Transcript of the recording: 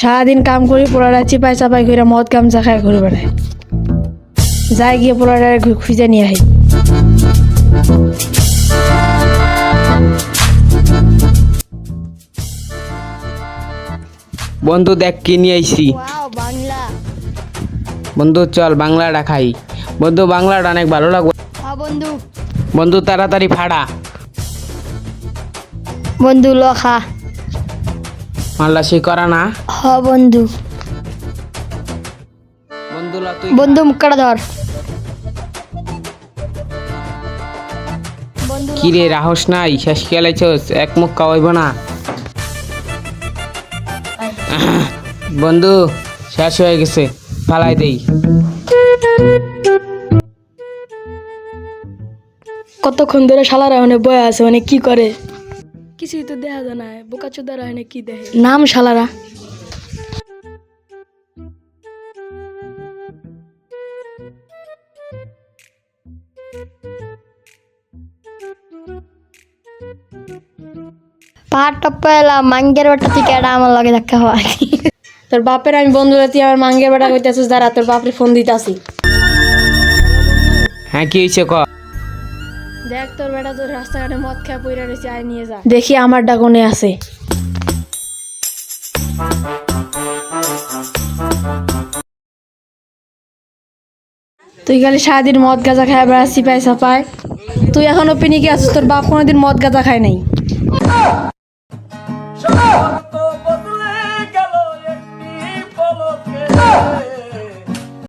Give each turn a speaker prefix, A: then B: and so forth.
A: সারাদিন কাম করি পোলারা চিপাই চাপাই করে মদ কামচা খায় ঘুরে বেড়ায়। যাই গিয়ে পোলারা খুঁজে নিয়ে আহি।
B: বন্ধু দেখ কি নিয়ে আইছি। বন্ধু চল বাংলাটা খাই। বন্ধু বাংলাটা অনেক ভালো লাগবে।
C: হ্যাঁ বন্ধু।
B: বন্ধু তাড়াতাড়ি ফাড়া।
C: বন্ধু লখা
B: মাল্লা সে করা না?
C: হ বন্ধু।
B: বন্ধু ল তুই
C: বন্ধু মুখটা ধর। বন্ধু
B: কি রে রাহস নাই? শেষ খেলাইছস এক মুখ খাওয়াইব না। বন্ধু শেষ হয়ে গেছে। ফালাই দেই।
A: কতক্ষণ ধরে শালারা মানে বয়ে আছে মানে কি করে? কিছুই তো দেখা যায় না বোকা চোদারা হয় কি দেখে? নাম শালারা।
C: পাহাড় টপ্পা এলাম মাঙ্গের বাটা থেকে এটা আমার লগে দেখা হয়
A: তোর বাপের আমি বন্ধু তুই আমার মাঙ্গের বেটা কইতাছিস দাঁড়া তোর বাপরে ফোন দিতাছি।
B: হ্যাঁ কি হয়েছে ক?
A: দেখ তোর বেটা তোর রাস্তাঘাটে মদ খেয়ে পইরা রয়েছে, আয় নিয়ে যা। দেখি আমার ডাকনে আছে। তুই খালি সারাদিন মদ গাঁজা খায় বেড়া চিপাই সাপায় তুই এখনও পিনিকে আছিস, তোর বাপ কোনোদিন মদ গাঁজা খায় নাই।